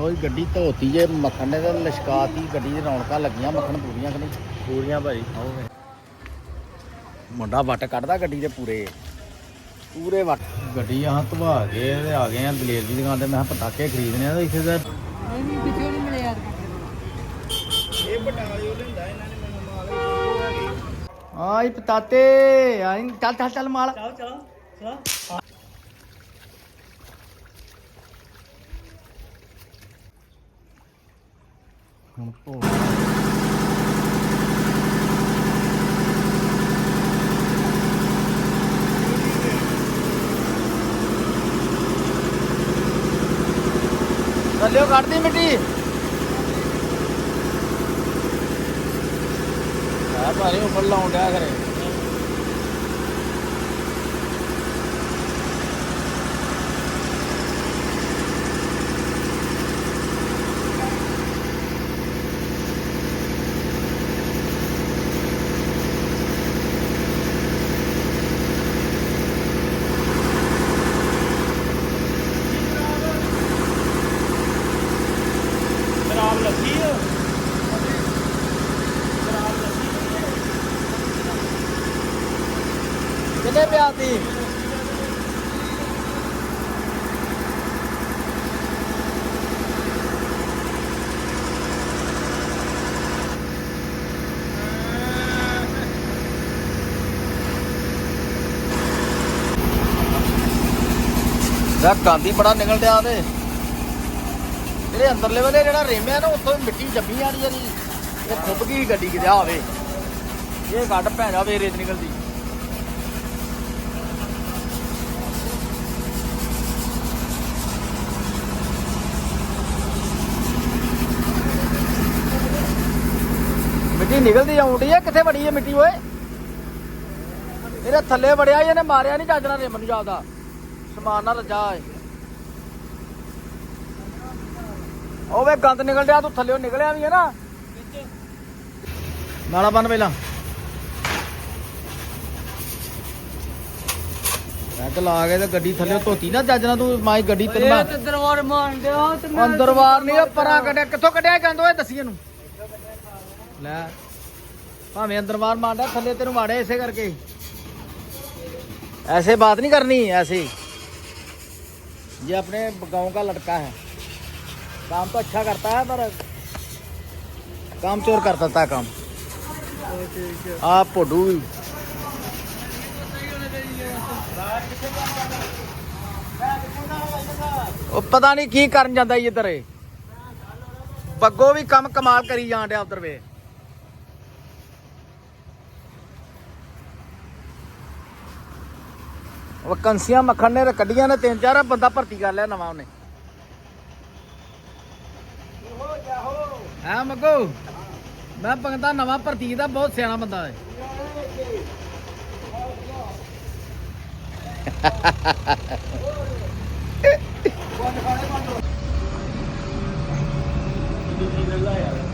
ਲੋ ਗੱਡੀ ਧੋਤੀ ਜੇ ਮੱਖਣ ਨੇ ਤੇ ਲਸ਼ਕਾਤੀ ਗੱਡੀ ਦੇ ਰੌਣਕਾਂ ਲੱਗੀਆਂ ਮੱਖਣ ਪੂਰੀਆਂ ਕਿ ਨਹੀਂ? ਪੂਰੀਆਂ ਭਾਈ। ਆਓਗੇ ਮੁੰਡਾ ਵੱਟ ਕੱਢਦਾ ਗੱਡੀ ਦੇ ਪੂਰੇ। ਪੂਰੇ ਵੱਟ। ਗੱਡੀ ਆਹ ਧਵਾ ਕੇ ਤੇ ਆ ਗਏ ਆ ਦਲੇਰ ਦੀ ਦੁਕਾਨ ਤੇ ਮੈਂ ਕਿਹਾ ਪਟਾਕੇ ਖਰੀਦਣੇ ਆ ਤੇ ਇੱਥੇ ਤਾਂ ਨਹੀਂ ਨਹੀਂ ਪਿੱਛੇ ਨਹੀਂ ਮਿਲੇ ਯਾਰ ਇਹ ਬਟਾਲਿਓ ਲੈਂਦਾ ਇਹਨਾਂ ਨੇ ਮੈਨੂੰ ਮਾਲ ਆਈ ਪਤਾਤੇ ਆਈ ਚੱਲ ਚੱਲ ਚੱਲ ਮਾਲ। ਚਲੋ ਚਲੋ ਹੁਣ ਭੋ ਥੱਲਿਓ ਕੱਢਦੀ ਮਿੱਟੀ। ਆ ਭਾਰੇ ਉੱਪਰ ਲਾਉਣ ਡਿਆ ਕਰੇ ਖਰਾਬ ਲੱਗੀ ਆ ਕਿੰਨੇ ਪਿਆਤੀ ਗਾਂਦੀ ਬੜਾ ਨਿਕਲ ਡਿਆ ਤੇ ਜਿਹੜੇ ਅੰਦਰਲੇ ਵਾਲੇ ਜਿਹੜਾ ਰੇਮਿਆ ਨਾ, ਉੱਥੋਂ ਮਿੱਟੀ ਜੰਮੀ ਆ ਰਹੀ ਹੈ ਜੀ। ਇਹ ਖੁੱਬ ਗਈ ਗੱਡੀ ਕਿਤੇ ਆਵੇ ਇਹ ਗੱਡ ਭੈਣ ਜਾਵੇ ਰੇਤ ਨਿਕਲਦੀ। ਮਿੱਟੀ ਨਿਕਲਦੀ ਆਉਂਦੀ ਹੈ ਕਿੱਥੇ ਵੜੀ ਹੈ ਮਿੱਟੀ ਓਏ? ਇਹਦੇ ਥੱਲੇ ਵੜਿਆ ਇਹਨੇ ਮਾਰਿਆ ਨਹੀਂ ਚੱਜਣਾ ਨੇ ਮੈਨੂੰ ਜਾਪਦਾ ਸਮਾਨ ਨਾਲ ਰਜਾ ਏ ਉਹ ਵੇ ਗੰਦ ਨਿਕਲ ਡਿਆ ਤੂੰ ਥੱਲੇੋਂ ਨਿਕਲਿਆ ਵੀ ਹੈ ਨਾ। ਨਾਲਾ ਬੰਨ ਪਹਿਲਾਂ। ਐਗ ਲਾ ਕੇ ਤੇ ਗੱਡੀ ਥੱਲੇ ਧੋਤੀ ਨਾ ਚੱਜ ਨਾਲ ਤੂੰ ਮਾਈ ਗੱਡੀ ਤੈਨੂੰ ਮੈਂ ਤੇ ਦਰਵਾਰ ਮਾਰ ਦਿਓ ਤੇ ਮੈਂ ਨਹੀਂ ਪਰਾਂ ਕੱਢਿਆ। ਕਿੱਥੋਂ ਕੱਢਿਆ ਗੰਦ ਓਏ? ਦੱਸੀ ਇਹਨੂੰ। ਲੈ। ਭਾਵੇਂ ਅੰਦਰ ਬਾਹਰ ਮਾਰਦਾ ਥੱਲੇ ਤੈਨੂੰ ਮਾੜਿਆ ਇਸੇ ਕਰਕੇ ऐसे बात नहीं करनी ऐसे ये अपने गांव का लड़का है काम तो अच्छा करता है पर काम चोर करता था काम आप पोडू भी ਉਹ ਪਤਾ ਨਹੀਂ ਕੀ ਕਰਨ ਜਾਂਦਾ ਈ ਇੱਧਰ ਇਹ ਪੱਗੋ ਵੀ ਕੰਮ ਕਮਾਲ ਕਰੀ ਜਾਣ ਡਿਆ ਉਧਰ ਵੇ ਉਹ ਕੰਸੀਆਂ ਮੱਖਣ ਨੇ ਕੱਢੀਆਂ ਨੇ ਤਿੰਨ ਚਾਰ ਬੰਦਾ ਭਰਤੀ ਕਰ ਲਿਆ ਨਵਾਂ ਉਹਨੇ। ਹਾਂ ਮੱਗੋ? ਮੈਂ ਪੰਗਦਾ ਨਵਾਂ ਭਰਤੀ ਦਾ ਬਹੁਤ ਸਿਆਣਾ ਬੰਦਾ ਹੈ। ਆ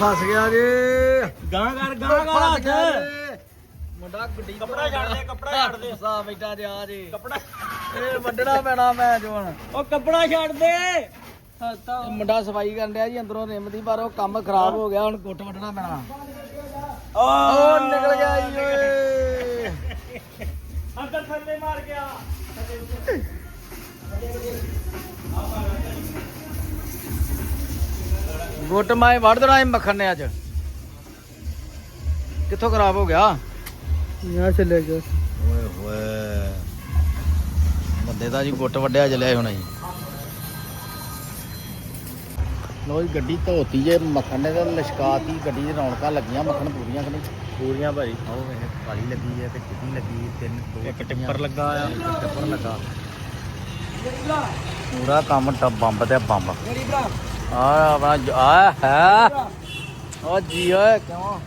ਫਸ ਗਿਆ ਜੀ। ਗਾਂ ਕਰ ਗਾਂ ਕਰ ਹੱਥ। ਮੁੰਡਾ ਗੱਡੀ ਕੱਪੜਾ ਛੱਡ ਦੇ, ਕੱਪੜਾ ਛੱਡ ਦੇ। ਸਾ ਬੈਠਾ ਜਾ ਜੀ। ਕੱਪੜਾ ਇਹ ਵੱਢਣਾ ਪੈਣਾ ਮੈਂ ਜੋ ਹੁਣ ਉਹ ਕੱਪੜਾ ਛੱਡ ਦੇ। ਇਹ ਮੁੰਡਾ ਸਫ਼ਾਈ ਕਰਨ ਡਿਆ ਜੀ ਅੰਦਰੋਂ ਰਿਮ ਦੀ ਪਰ ਉਹ ਕੰਮ ਖਰਾਬ ਹੋ ਗਿਆ ਹੁਣ ਗੁੱਟ ਵੱਢਣਾ ਪੈਣਾ। ਓ ਉਹ ਨਿਕਲ ਗਿਆ ਜੀ ਓਏ। ਅੰਦਰ ਥੱਲੇ ਮਾਰ ਗਿਆ। ਗੁੱਟ ਮੈਂ ਵੱਢ ਦੇਣਾ ਇਹ ਮੱਖਣ ਨੇ ਅੱਜ। ਕਿੱਥੋਂ ਖਰਾਬ ਹੋ ਗਿਆ? ਯਾਰ ਚੱਲੇ ਗਿਆ ਓਏ ਹੋਏ। ਬੰਦੇ ਦਾ ਜੀ ਗੁੱਟ ਵੱਡਿਆ ਜਲਿਆ ਹੋਣਾ ਜੀ। ਲੋ ਜੀ ਗੱਡੀ ਧੋਤੀ ਜੇ ਮੱਖਣ ਨੇ ਤੇ ਲਸ਼ਕਾਤੀ ਗੱਡੀ ਦੇ ਰੌਣਕਾਂ ਲੱਗੀਆਂ ਮੱਖਣ ਪੂਰੀਆਂ ਕਿ ਨਹੀਂ? ਪੂਰੀਆਂ ਭਾਈ ਆਓ ਵੇ ਕਾਲੀ ਲੱਗੀ ਹੈ ਤੇ ਚਿੱਟੀ ਲੱਗੀ ਤਿੰਨ ਦੋ ਇੱਕ ਟਿੱਪਰ ਲੱਗਾ ਆ। ਇੱਕ ਟਿੱਪਰ ਲੱਗਾ। ਪੂਰਾ ਕੰਮ ਟੱਬ ਬੰਬ ਤੇ ਬੰਬ। ਮੇਰੀ ਭਰਾ ਆ ਆਪਣਾ ਆ ਹੈ। ਉਹ ਜੀ ਓਏ। ਕਿਉਂ?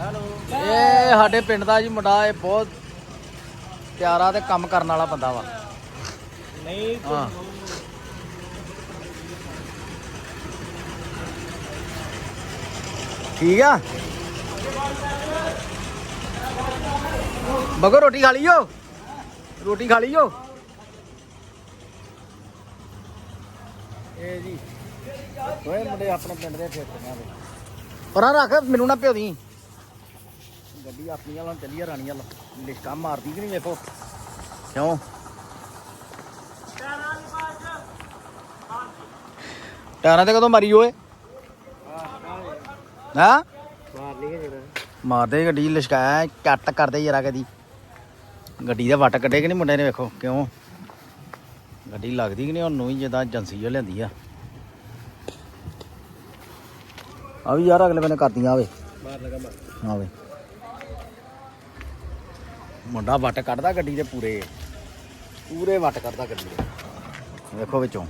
ਹੈਲੋ। ਇਹ ਸਾਡੇ ਪਿੰਡ ਦਾ ਜੀ ਮੁੰਡਾ ਇਹ ਬਹੁਤ ਪਿਆਰਾ ਤੇ ਕੰਮ ਕਰਨ ਵਾਲਾ ਬੰਦਾ ਵਾ। ਨਹੀਂ ਹਾਂ। ਠੀਕ ਆ? ਬਗੋ ਰੋਟੀ ਖਾ ਲਈਓ? ਰੋਟੀ ਖਾ ਲਈਓ? ਇਹ ਜੀ। ਓਏ ਮੁੰਡੇ ਆਪਣੇ ਪਿੰਡ ਦੇ ਠੇਕਿਆਂ ਦੇ ਪਰਾਂ ਰੱਖ ਮੈਨੂੰ ਨਾ ਭਿਓਦੀ ਗੱਡੀ ਆਪਣੀ ਵਾਲਾਂ ਚੱਲੀ ਆ ਰਾਣੀ ਵਾਲਾ। ਲਿਸ਼ਕਾ ਮਾਰਦੀ ਕਿ ਨਹੀਂ ਵੇਖੋ ਕਿਉਂ? ਟਾਇਰਾਂ ਤੇ ਕਦੋਂ ਮਾਰੀ ਓਏ? ਹਾਂ? ਮਾਰ ਜਿਹੜਾ ਮਾਰਦੇ ਗੱਡੀ ਲਿਸ਼ਕਾਇਆ ਕੱਟ ਕਰਦੇ ਜਰਾ ਕਦੀ। ਗੱਡੀ ਦੇ ਵੱਟ ਕੱਢੇ ਕਿ ਨਹੀਂ ਮੁੰਡੇ ਨੇ ਵੇਖੋ ਕਿਉਂ? ਗੱਡੀ ਲੱਗਦੀ ਕਿ ਨਹੀਂ, ਉਹਨੂੰ ਹੀ ਜਿੱਦਾਂ ਏਜੰਸੀ ਉਹ ਲੈਂਦੀ ਆ। ਆ ਵੀ ਯਾਰ, ਅਗਲੇ ਬੰਨੇ ਕਰਦੀਆਂ ਆਵੇ। ਮਾਰ ਲਗਾ ਮਾਰ ਆਵੇ ਮੁੰਡਾ ਵੱਟ ਕੱਢਦਾ ਗੱਡੀ ਦੇ ਪੂਰੇ। ਪੂਰੇ ਵੱਟ ਕੱਢਦਾ ਗੱਡੀ ਦੇ। ਵੇਖੋ ਵਿੱਚੋਂ।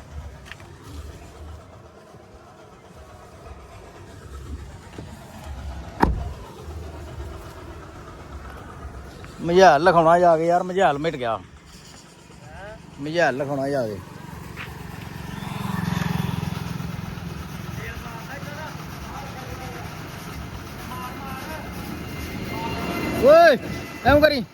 ਮਝਾਲ ਲਿਖਾਉਣਾ ਜਾ ਕੇ ਯਾਰ, ਮਝਾਲ ਮਿਟ ਗਿਆ। ਮਝੈਲ ਲਿਖਾਉਣਾ ਜਾ ਓਏ ਐਂ ਕਰੀ।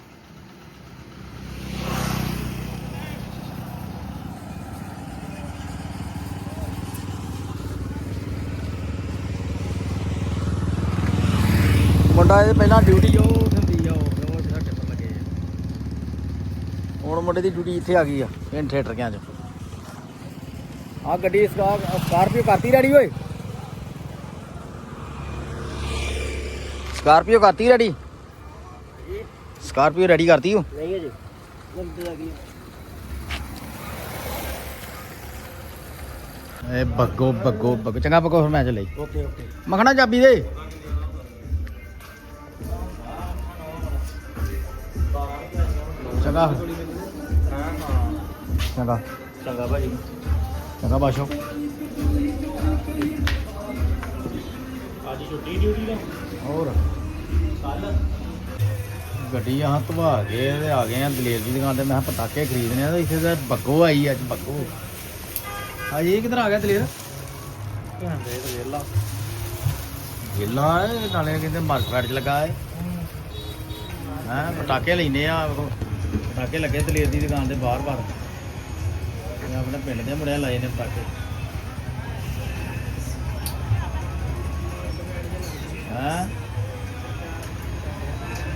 ਮੁੰਡਾ ਇਹ ਪਹਿਲਾਂ ਡਿਊਟੀ ਉਹ ਉਹ ਜਿਹੜਾ ਟਿੱਪਰ ਲੱਗੇ ਆ। ਹੁਣ ਮੁੰਡੇ ਦੀ ਡਿਊਟੀ ਇੱਥੇ ਆ ਗਈ ਆ ਇਨ ਥੀਏਟਰ ਕਿਆਂ ਚ। ਆ ਗੱਡੀ ਸਕਾਰ ਸਕਾਰਪੀਓ ਕਰਤੀ ਰੈਡੀ ਓਏ। ਸਕਾਰਪੀਓ ਕਰਤੀ ਰੈਡੀ ਸਕਾਰਪੀਓ ਰੈਡੀ ਕਰਤੀ ਹੋ ਨਹੀਂ ਆ ਗਈ। ਏ ਬੱਗੋ ਬੱਗੋ ਬੱਗੋ। ਚੰਗਾ ਬੱਗੋ ਫਿਰ ਮੈਂ ਚੱਲੇ ਓਕੇ ਓਕੇ ਮਖਣਾ ਚਾਬੀ ਦੇ। ਚੰਗਾ। ਚੰਗਾ। ਚੰਗਾ ਭਾਜੀ। ਚੰਗਾ ਬਾਸ਼ੋ। ਅੱਜ ਛੁੱਟੀ ਡਿਊਟੀ ਦਾ ਹੋਰ? ਕੱਲ ਗੱਡੀ ਆਹ ਧਵਾ ਕੇ ਤੇ ਆ ਗਏ ਆ ਦਲੇਰ ਦੀ ਦੁਕਾਨ ਤੇ। ਮੈਂ ਕਿਹਾ ਪਟਾਕੇ ਖਰੀਦਣੇ ਆ ਤੇ ਇੱਥੇ ਤਾਂ ਬੱਗੋ ਆਈ ਅੱਜ ਬੱਗੋ। ਆ ਇਹ ਕਿੱਧਰ ਆ ਗਿਆ ਦਲੇਰ? ਦੇ ਤੇ ਵੇਲਾ ਗਿੱਲਾ ਹੈ ਨਾਲੇ ਕਹਿੰਦੇ ਮਾਰਕੀਟ ਚ ਲੱਗਾ ਹੈ ਹਾਂ ਪਟਾਕੇ ਲੈਨੇ ਆ। ਪਟਾਕੇ ਲੱਗੇ ਦਲੇਰ ਦੀ ਦੁਕਾਨ ਦੇ ਬਾਹਰ ਬਾਹਰ ਆਪਣੇ ਪਿੰਡ ਦੇ ਮੁੰਡਿਆਂ ਲਾਏ ਨੇ ਪਟਾਕੇ ਹਾਂ?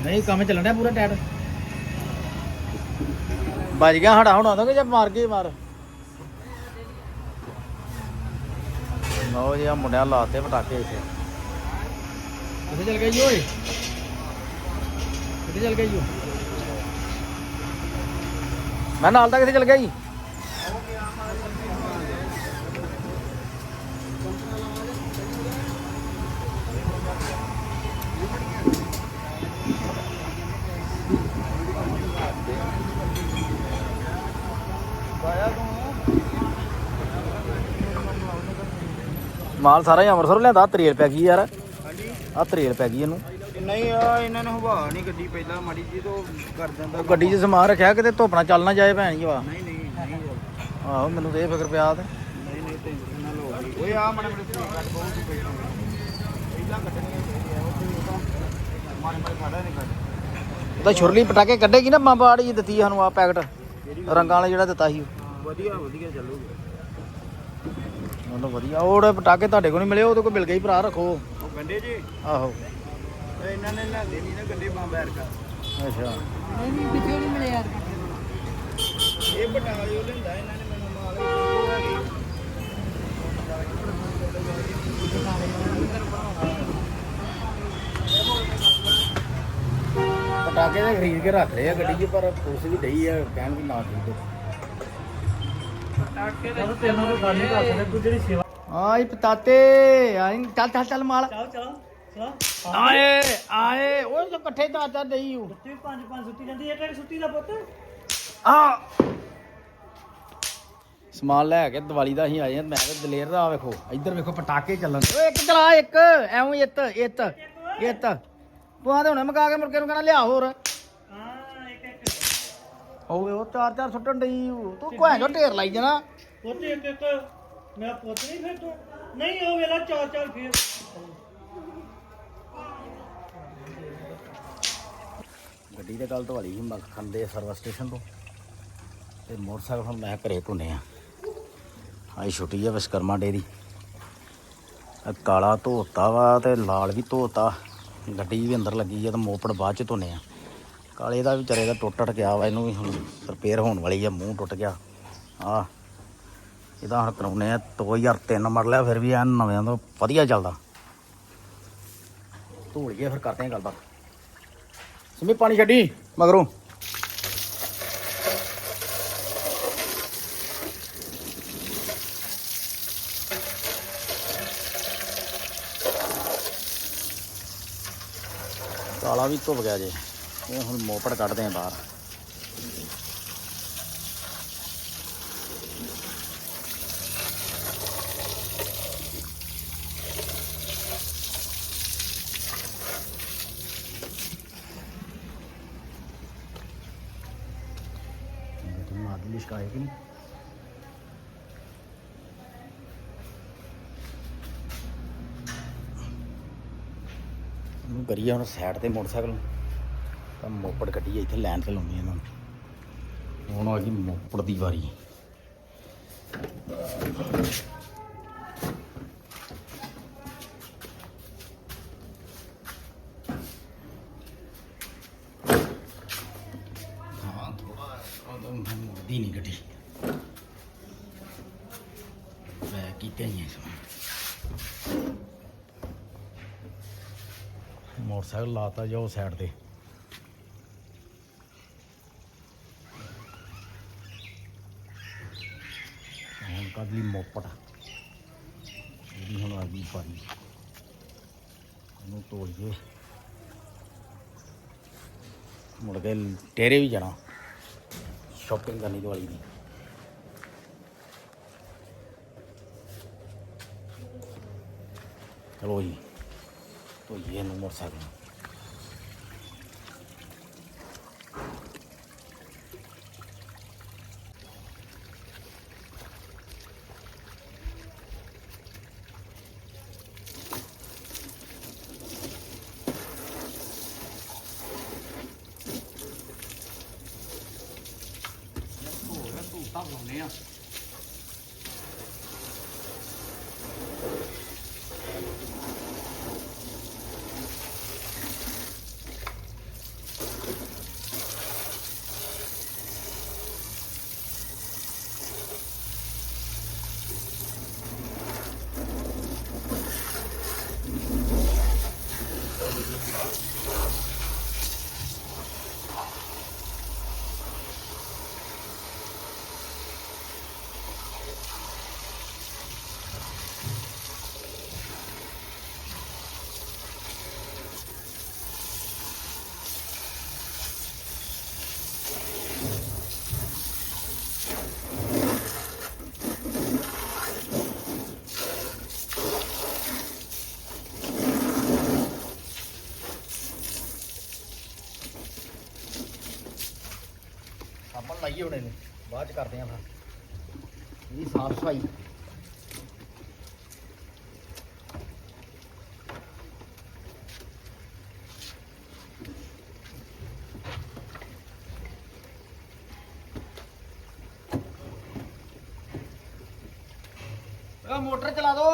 ਨਹੀਂ ਕੰਮ ਚੱਲਣ ਡਿਆ ਪੂਰਾ ਟਾਈਟ ਵੱਜ ਗਿਆ ਹੜਾ ਹੁਣ ਆਉਂਦਾ ਕਿ ਜਾਂ ਮਾਰ ਕੇ ਮਾਰ? ਲਓ ਜੀ ਆ ਮੁੰਡਿਆਂ ਲਾਤੇ ਪਟਾਕੇ ਇੱਥੇ। ਕਿੱਥੇ ਚਲ ਗਈ ਓਏ? ਕਿੱਥੇ ਚਲ ਗਈ ਓ? ਮੈਂ ਨਾਲ ਤਾਂ ਕਿੱਥੇ ਚਲ ਗਈ ਮਾਲ ਸਾਰਾ ਹੀ ਅੰਮ੍ਰਿਤਸਰ ਲਿਆਂਦਾ ਤਰੇਲ ਪੈ ਗਈ ਯਾਰ। ਹਾਂਜੀ। ਆ ਤਰੇਲ ਪੈ ਗਈ ਇਹਨੂੰ। ਨਹੀਂ ਆ ਇਹਨਾਂ ਨੇ ਹਵਾ ਨਹੀਂ ਗੱਡੀ ਪਹਿਲਾਂ ਮਾੜੀ ਜੀ ਤੋਂ ਕਰ ਦਿੰਦਾ। ਉਹ ਗੱਡੀ 'ਚ ਸਮਾਨ ਰੱਖਿਆ ਕਿਤੇ ਧੁੱਪ ਚੱਲ ਨਾ ਜਾਏ ਭੈਣ ਜੀ ਵਾ ਨਹੀਂ ਨਹੀਂ ਨਹੀਂ। ਆਹੋ ਮੈਨੂੰ ਤੇ ਇਹ ਫਿਕਰ ਪਿਆ ਤੇ। ਨਹੀਂ ਨਹੀਂ ਟੈਨਸ਼ਨ ਨਾ ਲਓ ਜੀ ਓਏ ਆ ਮੜੇ ਮੜੇ ਸੇਕ ਕੱਟ ਬਹੁਤ ਹੀ ਪਹਿਲਾਂ ਕੱਟਣੀਆਂ ਚਾਹੀਦੀਆਂ ਉਹ ਮਾਰੇ ਮਾਰੇ ਖੜਾ ਨਹੀਂ ਕੱਟ ਤਾਂ ਛੁਰਲੀ ਪਟਾਕੇ ਕੱਢੇਗੀ ਨਾ ਮਾਂ ਬਾੜੀ ਦਿੱਤੀ ਸਾਨੂੰ ਆ ਪੈਕਟ। ਰੰਗਾਂ ਵਾਲਾ ਜਿਹੜਾ ਦਿੱਤਾ ਸੀ। ਵਧੀਆ ਵਧੀਆ ਚੱਲੂਗੀ। ਉਹਨੂੰ ਵਧੀਆ। ਉਹ ਜਿਹੜੇ ਪਟਾਕੇ ਤੁਹਾਡੇ ਕੋਲ ਨਹੀਂ ਮਿਲੇ ਉਹਦੇ ਕੋਲ ਮਿਲ ਗਈ ਭਰਾ ਰੱਖੋ। ਉਹ ਗੰਡੇ ਜੀ? ਆਹੋ। ਇਹਨਾਂ ਨੇ ਲਿਆਂਦੇ ਨਹੀਂ ਨਾ ਗੰਡੇ ਬੰਬੈਰ ਕਾ ਅੱਛਾ। ਨਹੀਂ ਨਹੀਂ ਕਿਤੇ ਨਹੀਂ ਮਿਲੇ ਯਾਰ ਇਹ ਬਟਾਲੇ ਉਹ ਲੈਂਦਾ ਇਹਨਾਂ ਨੇ ਮੈਨੂੰ ਮਾਲ ਉਹ ਹੈਗੀ ਪਟਾਕੇ ਤੇ ਖਰੀਦ ਕੇ ਰੱਖ ਲਏ ਆ ਗੱਡੀ 'ਚ ਪਰ ਪੁਲਿਸ ਵੀ ਡਈ ਆ ਕਹਿਣ ਵੀ ਨਾ ਖਰੀਦੋ। ਚਲੋ ਤੈਨੂੰ ਤਾਂ ਗੱਲ ਨਹੀਂ ਕਰ ਸਕਦੇ ਤੂੰ ਜਿਹੜੀ ਸੇਵਾ ਆਈ ਪਤਾਤੇ ਆਈ ਚੱਲ ਚੱਲ ਚੱਲ ਮਾਲ। ਚਲ ਚਲ ਆਏ ਆਏ ਇਕੱਠੇ ਤਾਂ ਤਾਂ ਡਈ ਹੂੰ ਤੂੰ ਪੰਜ ਪੰਜ ਸੁੱਤੀ ਜਾਂਦੀ ਹੈ ਕਿਹੜੀ ਸੁੱਤੀ ਦਾ ਪੁੱਤ? ਆ। ਸਮਾਨ ਲੈ ਕੇ ਦੀਵਾਲੀ ਦਾ ਅਸੀਂ ਆਏ ਆ ਮੈਂ ਤੇ ਦਲੇਰ ਦਾ ਵੇਖੋ ਇੱਧਰ ਵੇਖੋ ਪਟਾਕੇ ਚੱਲਣ ਓਏ ਇੱਕ ਚਲਾ ਇੱਕ? ਐਵੇਂ ਇੱਤ ਇੱਤ ਇੱਤ। ਤੂੰ ਆਦੇ ਹੁਣੇ ਮਕਾ ਕੇ ਮੁਰਕੇ ਨੂੰ ਕਹਿਣਾ ਲਿਆ ਹੋਰ। ਹਾਂ ਹੋਵੇ ਉਹ ਚਾਰ ਚਾਰ ਸੁੱਟਣ ਡਈ ਓ। ਤੂੰ ਕੋਈ ਜੋ। ਢੇਰ ਲਾਈ ਜਾਣਾ। ਪੁੱਤ ਇੱਕ ਇੱਕ ਮੇਰਾ ਪੁੱਤ ਨਹੀਂ ਫਿਰ ਤੂੰ। ਨਹੀਂ ਉਹ ਵੇਲਾ ਚਾਰ ਚਾਰ ਫੇਰ। ਗੱਡੀ ਤੇ ਕੱਲ ਧਵਾਲੀ ਸੀ ਮੱਖਣ ਦੇ ਸਰਵਿਸ ਸਟੇਸ਼ਨ ਤੋਂ। ਤੇ ਮੋਟਰਸਾਈਕਲ ਹੁਣ ਮੈਂ ਘਰੇ ਧੁੰਨੇ ਆ। ਆਈ ਛੁੱਟੀ ਆ ਵਿਸ਼ਕਰਮਾ ਡੇਰੀ ਆਹ ਕਾਲਾ ਧੋਤਾ ਵਾ ਤੇ ਲਾਲ ਵੀ ਧੋਤਾ। ਗੱਡੀ ਵੀ ਅੰਦਰ ਲੱਗੀ ਆ ਤੇ ਮੋਪੜ ਬਾਅਦ ਚ ਧੁੰਨੇ ਆ। ਕਾਲੇ ਦਾ ਵੀ ਵਿਚਾਰੇ ਦਾ ਟੁੱਟ ਟੁੱਟ ਗਿਆ ਵਾ, ਇਹਨੂੰ ਵੀ ਹੁਣ ਰਿਪੇਅਰ ਹੋਣ ਵਾਲੀ ਆ, ਮੂੰਹ ਟੁੱਟ ਗਿਆ। ਆ ਇਹਦਾ ਹੁਣ ਕਰਾਉਨੇ ਆ 2003 ਮਰ ਲਿਆ, ਫਿਰ ਵੀ ਐਨ ਨਵਿਆਂ ਤੋਂ ਵਧੀਆ ਚੱਲਦਾ। ਧੂੜ ਗਿਆ ਫਿਰ ਕਰਦੇ ਆ ਗੱਲਬਾਤ। ਸਮੀ, ਪਾਣੀ ਛੱਡੀ। ਮਗਰੋਂ। ਕਾਲਾ ਵੀ ਧੁੱਪ ਗਿਆ ਜੇ। ਇਹ ਹੁਣ ਮੋਪੜ ਕੱਢਦੇ ਆ ਬਾਹਰ। ਲਿਸ਼ਕ ਆਏਗੀ ਨਹੀਂ। ਨੂੰ ਕਰੀਏ ਹੁਣ ਸਾਈਡ ਤੇ ਮੋਟਰਸਾਈਕਲ ਤਾਂ ਮੋਪੜ ਕੱਢੀ ਇੱਥੇ ਲੈਣ ਤੇ ਲਾਉਣੀ ਇਹਨਾਂ ਨੂੰ ਹੁਣ ਆ ਗਈ ਮੋਪੜ ਦੀ ਵਾਰੀ। ਹਾਂ ਥੋੜਾ ਉਹਦਾ ਮੁੜਦੀ ਨਹੀਂ ਗੱਡੀ। ਮੈਂ ਕੀਤੇ ਨਹੀਂ ਇਸ ਮੋਟਰਸਾਈਕਲ ਲਾਤਾ ਜਾਓ ਸਾਈਡ ਤੇ ਹੁਣ ਕਦਲੀ ਮੋਪੜ ਇਹਦੀ ਹੁਣ ਆ ਗਈ ਪਾਰੀ ਇਹਨੂੰ ਤੋੜੀਏ। ਮੁੜ ਕੇ ਟੇਰੇ ਵੀ ਜਾਣਾ। ਸ਼ਾਪਿੰਗ ਕਰਨੀ ਦਿਵਾਲੀ ਦੀ। ਚਲੋ ਜੀ, ਧੋਈਏ ਇਹਨੂੰ ਮੋਟਰਸਾਈਕਲ। ਨੂੰ। ਸਾਬਣ ਲਾਈਏ ਹੁਣ ਇਹਨੂੰ। ਬਾਅਦ ਚ ਕਰਦੇ ਆਂ ਫਿਰ। ਇਹਦੀ ਸਾਫ਼ ਸਫ਼ਾਈ ਆ ਮੋਟਰ ਚਲਾ ਦੋ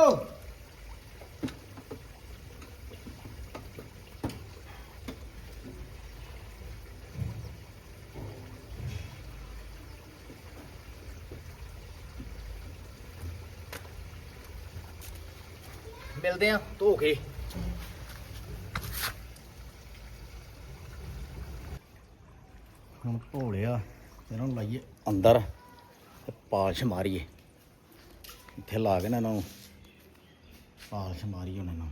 ਮਿਲਦੇ ਆ ਧੋ ਕੇ। ਹੁਣ ਧੋ ਲਿਆ ਇਹਨਾਂ ਨੂੰ ਲਾਈਏ ਅੰਦਰ ਤੇ ਪਾਲਸ਼ ਮਾਰੀਏ। ਇੱਥੇ ਲਾ ਕੇ ਨਾ ਇਹਨਾਂ ਨੂੰ, ਪਾਲਸ਼ ਮਾਰੀਏ ਉਹਨਾਂ ਨੂੰ।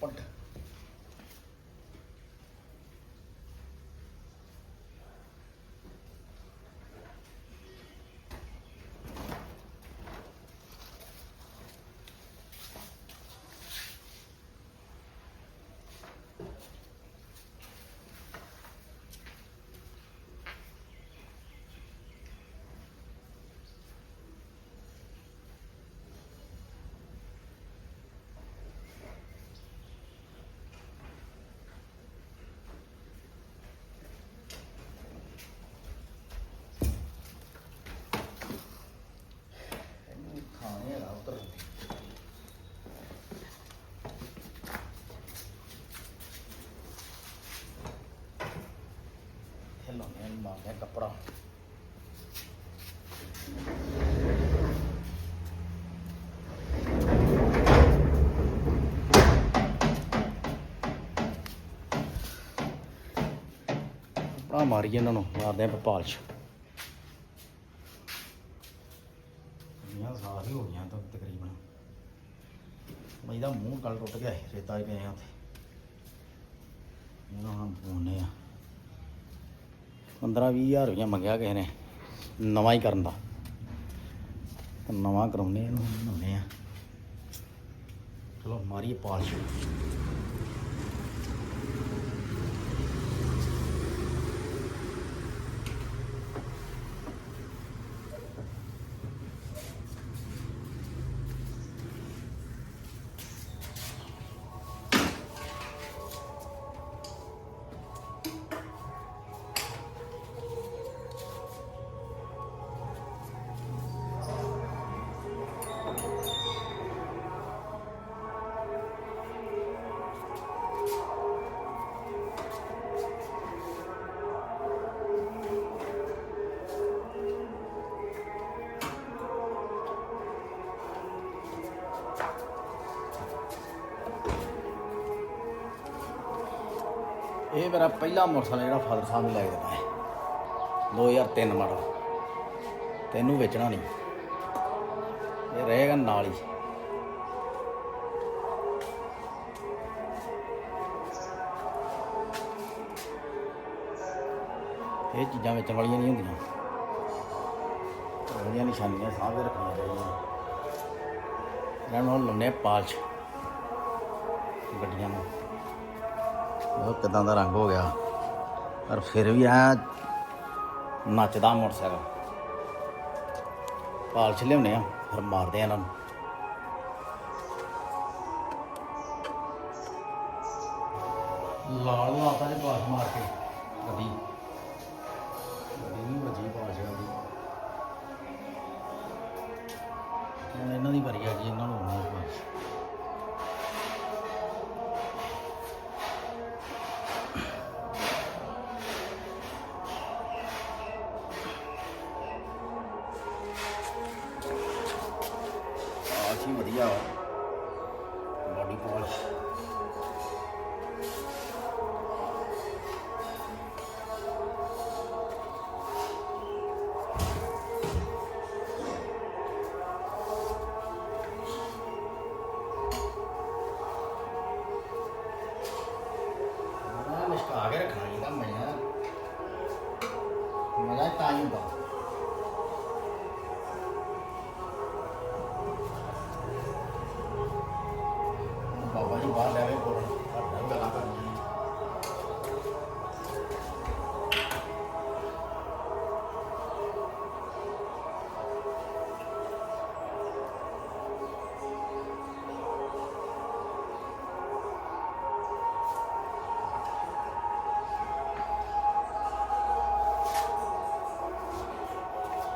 Ponte. ਹਿਲਾਉਂਦੇ ਆ ਕੱਪੜਾ ਕੱਪੜਾ ਮਾਰੀਏ ਇਹਨਾਂ ਨੂੰ ਮਾਰਦੇ ਆ ਪਾਲਸ਼ ਪੰਜਾਹ ਸਾਲ ਹੀ ਹੋ ਗਈਆਂ ਤਾਂ ਤਕਰੀਬਨ ਮੈਂ ਇਹਦਾ ਮੂੰਹ ਕੱਲ ਟੁੱਟ ਗਿਆ ਰੇਤਾ ਹੀ ਪਏ ਉੱਥੇ ਇਹਨਾਂ ਹੁਣ ਪਾਉਣੇ ਆ 15 20000 ਰੁਪਇਆ ਮੰਗਿਆ ਕਿਸੇ ਨੇ, ਨਵਾਂ ਹੀ ਕਰਨ ਦਾ। ਤੇ ਨਵਾਂ ਕਰਾਉਨੇ ਇਹਨੂੰ ਬਣਾਉਣੇ ਆ। ਚਲੋ ਮਾਰੀਏ ਪਾਲਿਸ਼। ਇਹ ਮੇਰਾ ਪਹਿਲਾ ਮੋਟਰਸਾਈਕਲ ਜਿਹੜਾ ਫਾਦਰ ਸਾਹਿਬ ਨੇ ਲੈ ਕੇ ਦਿੱਤਾ ਹੈ। 2003 ਮਾਡਲ। ਤੈਨੂੰ ਵੇਚਣਾ ਨਹੀਂ। ਇਹ ਰਹੇਗਾ ਨਾਲ ਹੀ। ਇਹ ਚੀਜ਼ਾਂ ਵੇਚਣ ਵਾਲੀਆਂ ਨਹੀਂ ਹੁੰਦੀਆਂ। ਉਹਦੀਆਂ ਨਿਸ਼ਾਨੀਆਂ ਸਾਂਭ ਕੇ ਰੱਖਣੀਆਂ ਚਾਹੀਦੀਆਂ। ਇਹਨਾਂ ਨੂੰ ਹੁਣ ਲਾਉਂਦੇ ਪਾਲਸ਼। ਗੱਡੀਆਂ ਨੂੰ। ਉਹ ਕਿਦਾਂ ਦਾ ਰੰਗ ਹੋ ਗਿਆ? ਪਰ ਫਿਰ ਵੀ ਆ ਨੱਚਦਾ ਮੋਟਰਸਾਈਕਲ। ਪਾਲਸ਼ ਲਿਆਉਣੇ ਆ, ਫਿਰ ਮਾਰਦੇ ਆ ਇਹਨਾਂ ਨੂੰ। ਲਾਲ ਲਾਤਾ ਜੇ ਪਾਸ ਮਾਰ ਕੇ। ਗੱਡੀ।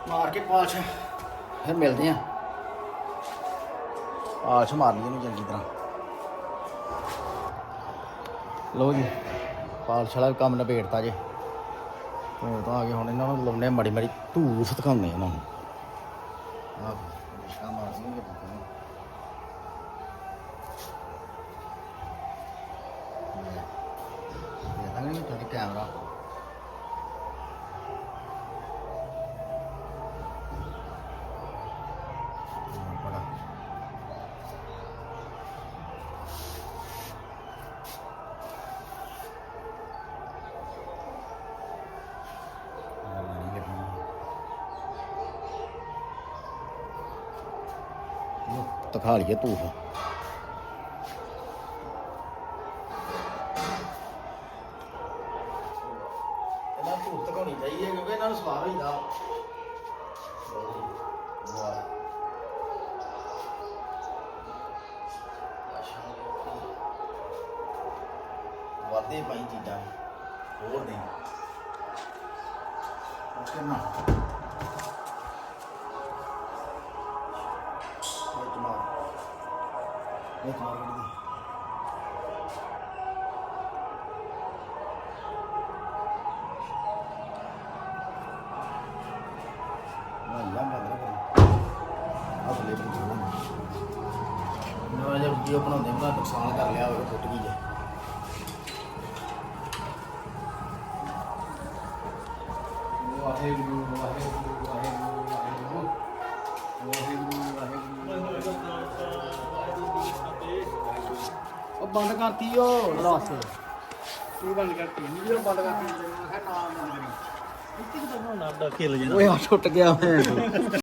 ਮਾਰ ਕੇ ਪਾਲਸ਼। ਫਿਰ ਮਿਲਦੇ ਆ। ਪਾਲਸ਼ ਮਾਰਨੀ ਇਹਨੂੰ ਚੰਗੀ ਤਰ੍ਹਾਂ। ਲੋ ਜੀ, ਪਾਲਸ਼ ਵਾਲਾ ਕੰਮ ਨਿਬੇੜਤਾ ਜੇ। ਉਹ ਤਾਂ ਆ ਗਏ, ਹੁਣ ਇਹਨਾਂ ਨੂੰ ਲਾਉਣੇ ਮੜੀ ਮੜੀ ਧੂਸ ਦਿਖਾਉਂਦੇ ਇਹਨਾਂ ਨੂੰ। ਆਹ ਨਿਸ਼ਕਾ ਮਾਰ ਦੇਣਗੇ ਪੱਕਾ ਇਹ ਤਾਂ ਨਹੀਂ ਤੁਹਾਡੀ ਕੈਮਰਾ ਹਾਂ, ਬੜਾ ਦਿਖਾ ਲਈਏ ਧੂਫ ਇਹਨਾਂ ਵਿੱਚ ਮਾਰ ਗੱਡੀ ਦੀ ਨਾ ਲਾ ਬੰਦ ਕਰ ਆ ਬਲੇ ਬਲੇ ਨਾ ਜਦ ਵੀਡੀਓ ਬਣਾਉਂਦੇ ਮੈਂ ਨੁਕਸਾਨ ਕਰ ਲਿਆ ਉਹ ਟੁੱਟ ਗਈ ਬੰਦ ਕਰਤੀ ਉਹ। ਲਾਸ ਕੀ ਬੰਦ ਕਰਤੀ? ਵੀਡੀਓ ਬੰਦ ਕਰਤੀ। ਮੈਂ ਕਿਹਾ ਨਾ ਬੰਦ ਕਰੀ ਇੱਥੇ ਕਿਦਾਂ ਨਾ ਖੇਲ ਓਏ ਆ ਟੁੱਟ ਗਿਆ ਮੈਂ।